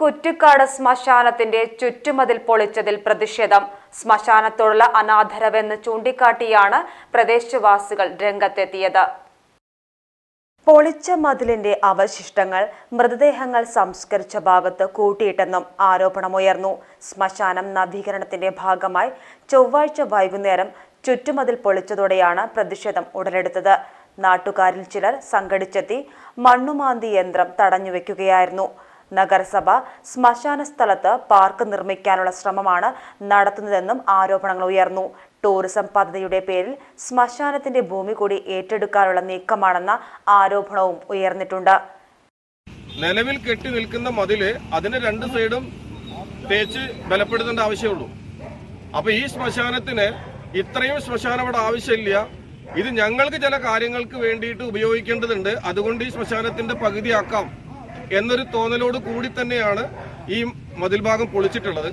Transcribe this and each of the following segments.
കുറ്റിക്കാട് ശ്മശാനത്തിന്റെ ചുറ്റുമതിൽ പൊളിച്ചതിൽ പ്രതിഷേധം. ശ്മശാനത്തോടുള്ള അനാദരവെന്ന് ചൂണ്ടിക്കാട്ടിയാണ് പ്രദേശവാസികൾ രംഗത്തെത്തിയത്. പൊളിച്ച മതിലിന്റെ അവശിഷ്ടങ്ങൾ മൃതദേഹങ്ങൾ സംസ്കരിച്ച ഭാഗത്ത് കൂട്ടിയിട്ടെന്നും ആരോപണമുയർന്നു. ശ്മശാനം നവീകരണത്തിന്റെ ഭാഗമായി ചൊവ്വാഴ്ച വൈകുന്നേരം ചുറ്റുമതിൽ പൊളിച്ചതോടെയാണ് പ്രതിഷേധം ഉടലെടുത്തത്. നാട്ടുകാരിൽ ചിലർ സംഘടിച്ചെത്തി മണ്ണുമാന്തി യന്ത്രം തടഞ്ഞുവെക്കുകയായിരുന്നു. നഗരസഭ ശ്മശാന സ്ഥലത്ത് പാർക്ക് നിർമ്മിക്കാനുള്ള ശ്രമമാണ് നടത്തുന്നതെന്നും ആരോപണങ്ങൾ ഉയർന്നു. ടൂറിസം പദ്ധതിയുടെ പേരിൽ ശ്മശാനത്തിന്റെ ഭൂമി കൂടി ഏറ്റെടുക്കാനുള്ള നീക്കമാണെന്ന ആരോപണവും ഉയർന്നിട്ടുണ്ട്. നിലവിൽ കെട്ടി നിൽക്കുന്ന മതിൽ അതിന് രണ്ട് സൈഡും തേച്ച് ബലപ്പെടുത്തേണ്ട ആവശ്യമുള്ളൂ. അപ്പൊ ഈ ശ്മശാനത്തിന് ഇത്രയും ശ്മശാനം ഇവിടെ ആവശ്യമില്ല. ഇത് ഞങ്ങൾക്ക് ചില കാര്യങ്ങൾക്ക് വേണ്ടിയിട്ട് ഉപയോഗിക്കേണ്ടതുണ്ട്. അതുകൊണ്ട് ഈ ശ്മശാനത്തിന്റെ പകുതിയാക്കാം. എന്നൊരു തോന്നലോട് കൂടി തന്നെയാണ് ഈ മതിൽഭാഗം പൊളിച്ചിട്ടുള്ളത്.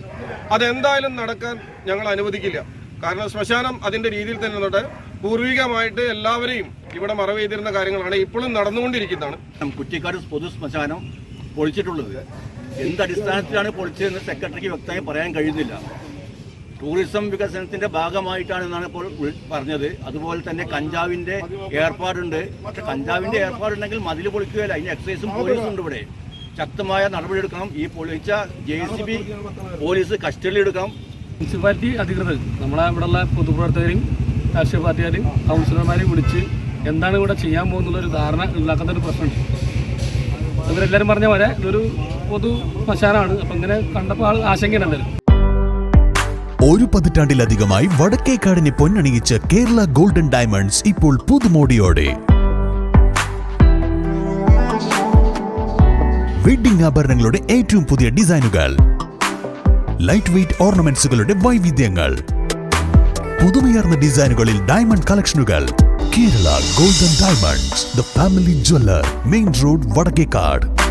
അതെന്തായാലും നടക്കാൻ ഞങ്ങൾ അനുവദിക്കില്ല. കാരണം ശ്മശാനം അതിന്റെ രീതിയിൽ തന്നെ നിന്നിട്ട് പൂർവികമായിട്ട് എല്ലാവരെയും ഇവിടെ മറവ് ചെയ്തിരുന്ന കാര്യങ്ങളാണ് ഇപ്പോഴും നടന്നുകൊണ്ടിരിക്കുന്നതാണ്. കുറ്റിക്കാട് പൊതു ശ്മശാനം പൊളിച്ചിട്ടുള്ളത്. എന്തടിസ്ഥാനത്തിലാണ് പൊളിച്ചതെന്ന് സെക്രട്ടറിക്ക് വ്യക്തമായി പറയാൻ കഴിയുന്നില്ല. ടൂറിസം വികസനത്തിന്റെ ഭാഗമായിട്ടാണ് എന്നാണ് ഇപ്പോൾ പറഞ്ഞത്. അതുപോലെ തന്നെ കഞ്ചാവിന്റെ ഏർപ്പാടുണ്ട്. പക്ഷെ കഞ്ചാവിന്റെ ഏർപ്പാടുണ്ടെങ്കിൽ മതിൽ പൊളിക്കുകയല്ല. അതിന് എക്സൈസും പോലീസും ഉണ്ട് ഇവിടെ. ശക്തമായ നടപടിയെടുക്കണം ഈ പൊളിച്ച ജെ സി ബി പോലീസ് കസ്റ്റഡിയിലെടുക്കണം. മുനിസിപ്പാലിറ്റി അധികൃതർ നമ്മളെ ഇവിടെയുള്ള പൊതുപ്രവർത്തകരെയും രാഷ്ട്രീയ പാർട്ടിക്കാരെയും കൗൺസിലർമാരെയും വിളിച്ച് എന്താണ് ഇവിടെ ചെയ്യാൻ പോകുന്നുള്ള ഒരു ധാരണ ഉണ്ടാക്കുന്ന ഒരു പ്രശ്നമുണ്ട്. ഇവരെല്ലാവരും പറഞ്ഞ പോലെ ഇതൊരു പൊതു ശ്മശാനമാണ് അപ്പം ഇങ്ങനെ കണ്ടപ്പോൾ ആൾ ആശങ്കയുണ്ടല്ലോ ഒരു പതിറ്റാണ്ടിലധികമായി വടക്കേക്കാടിനെ പൊന്നണിയിച്ച കേരള ഗോൾഡൻ ഡയമണ്ട്സ് ഇപ്പോൾ പുതുമോടിയോടെ. വെഡിംഗ് ആഭരണങ്ങളുടെ ഏറ്റവും പുതിയ ഡിസൈനുകൾ. ലൈറ്റ് വെയ്റ്റ് ഓർണമെന്റ്സുകളുടെ വൈവിധ്യങ്ങൾ. പുതുമയർന്ന ഡിസൈനുകളിൽ diamond കളക്ഷനുകൾ. Kerala golden diamonds the family jeweller main road Vadakkekad